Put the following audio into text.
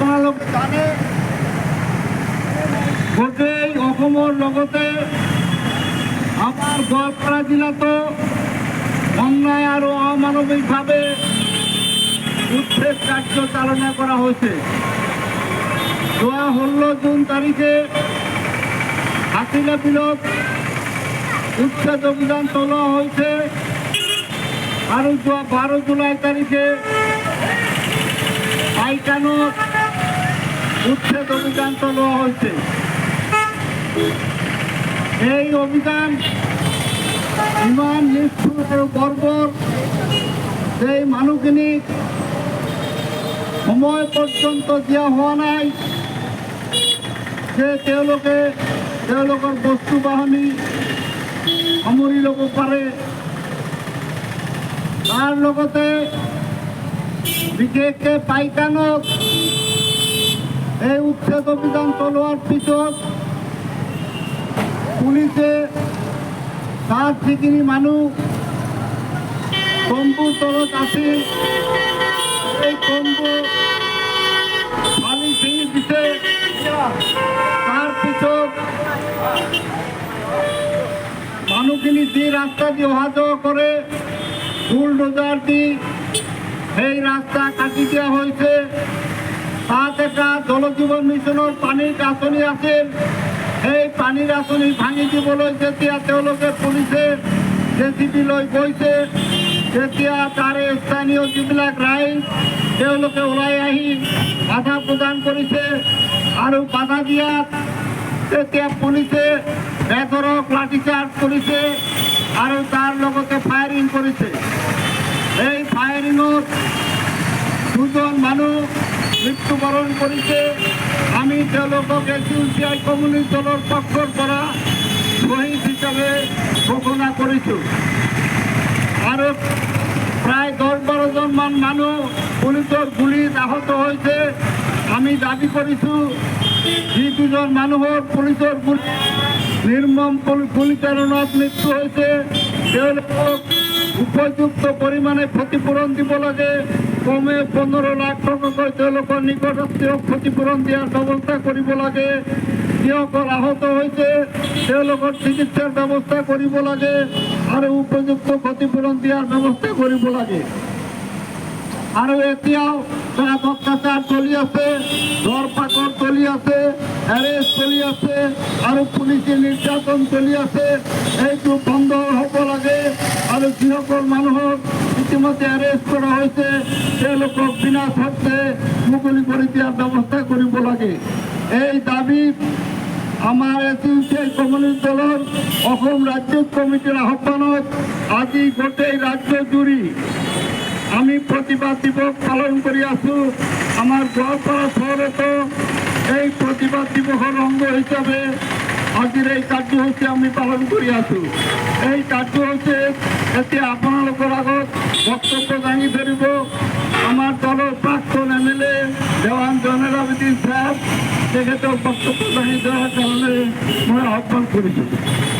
আপোনালোক জানে গোটেই অসমৰ লগতে আমাৰ গোৱালপাৰা জিলাতো অন্যায় আৰু অমানৱিকভাৱে উচ্ছেদ কাৰ্য চালনা কৰা হৈছে যোৱা ষোল্ল জুন তাৰিখে হাতিলা বিলত উচ্ছেদ অভিযান চলোৱা হৈছে আৰু যোৱা বাৰ জুলাই তাৰিখে পাইকানত উচ্ছেদ অভিযান চলোৱা হৈছে এই অভিযান ইমান নিষ্ঠুৰ আৰু বৰ্বৰ সেই মানুহখিনিক সময় পৰ্যন্ত দিয়া হোৱা নাই, যে তেওঁলোকে তেওঁলোকৰ বস্তু বাহনি সামৰি ল'ব পাৰে, তাৰ লগতে বিশেষকৈ পাইকানত এই উচ্ছেদ অভিযান চলোৱাৰ পিছত পুলিচে তাত যিখিনি মানুহ তম্বুৰ তলত আছিল এই ছিঙি দিছে তাৰপিছত মানুহখিনি যি ৰাস্তা দি অহা যোৱা কৰে বুলডোজাৰ দি সেই ৰাস্তা কাটি দিয়া হৈছে তাত এটা জল জীৱন মিছনৰ পানীৰ আঁচনি আছিল সেই পানীৰ আঁচনি ভাঙি দিবলৈ যেতিয়া তেওঁলোকে পুলিচে জে চি বি লৈ গৈছে, তেতিয়া তাৰে স্থানীয় যিবিলাক ৰাইজ তেওঁলোকে ওলাই আহি বাধা প্ৰদান কৰিছে আৰু বাধা দিয়াত তেতিয়া পুলিচে বেধৰক লাঠিচাৰ্জ কৰিছে আৰু তাৰ লগতে ফায়াৰিং কৰিছে। এই ফায়াৰিঙত দুজন মানুহ মৃত্যুবৰণ কৰিছে আমি তেওঁলোকক S U C I communist দলৰ পক্ষৰ পৰা শ্বহীদ হিচাপে ঘোষণা কৰিছোঁ আৰু প্ৰায় দহ বাৰজনমান মানুহ পুলিচৰ গুলীত আহত হৈছে আমি দাবি কৰিছোঁ যি দুজন মানুহৰ পুলিচৰ গুলী নিৰ্মম পুলি- মৃত্যু হৈছে তেওঁলোকক উপযুক্ত পৰিমাণে ক্ষতিপূৰণ দিব লাগে। কমে পোন্ধৰ লাখ টকাকৈ তেওঁলোকৰ নিকটস্থীয় ক্ষতিপূৰণ দিয়াৰ ব্যৱস্থা কৰিব লাগে। যিসকল আহত হৈছে, তেওঁলোকৰ চিকিৎসাৰ ব্যৱস্থা কৰিব লাগে আৰু উপযুক্ত ক্ষতিপূৰণ দিয়াৰ ব্যৱস্থা কৰিব লাগে। আৰু এতিয়াও তাত অত্যাচাৰ চলি আছে ধৰপাকড় চলি আছে এৰেষ্ট চলি আছে, আৰু পুলিচে নিৰ্যাতন চলি আছে, এইটো বন্ধ যিসকল মানুহক ইতিমধ্যে এৰেষ্ট কৰা হৈছে তেওঁলোকক বিনা স্বাৰ্থে মুকলি কৰি দিয়াৰ ব্যৱস্থা কৰিব লাগে। এই দাবীত আমাৰ S U C I communist দলৰ অসম ৰাজ্য কমিটিৰ আহ্বানত আজি গোটেই জুৰি আমি প্ৰতিবাদ দিৱস পালন কৰি আছো। আমাৰ গোৱালপাৰা চহৰতো এই প্ৰতিবাদ দিৱসৰ অংগ হিচাপে আজিৰ এই কাৰ্যসূচী আমি পালন কৰি আছো। এই কাৰ্যসূচীত এতিয়া আপোনালোকৰ আগত বক্তব্য দাঙি ধৰিব আমাৰ দলৰ প্ৰাক্তন M L A Dewan Joynal Abedin Sahab তেখেতৰ বক্তব্য দাঙি ধৰাৰ কাৰণে মই আহ্বান কৰিছোঁ।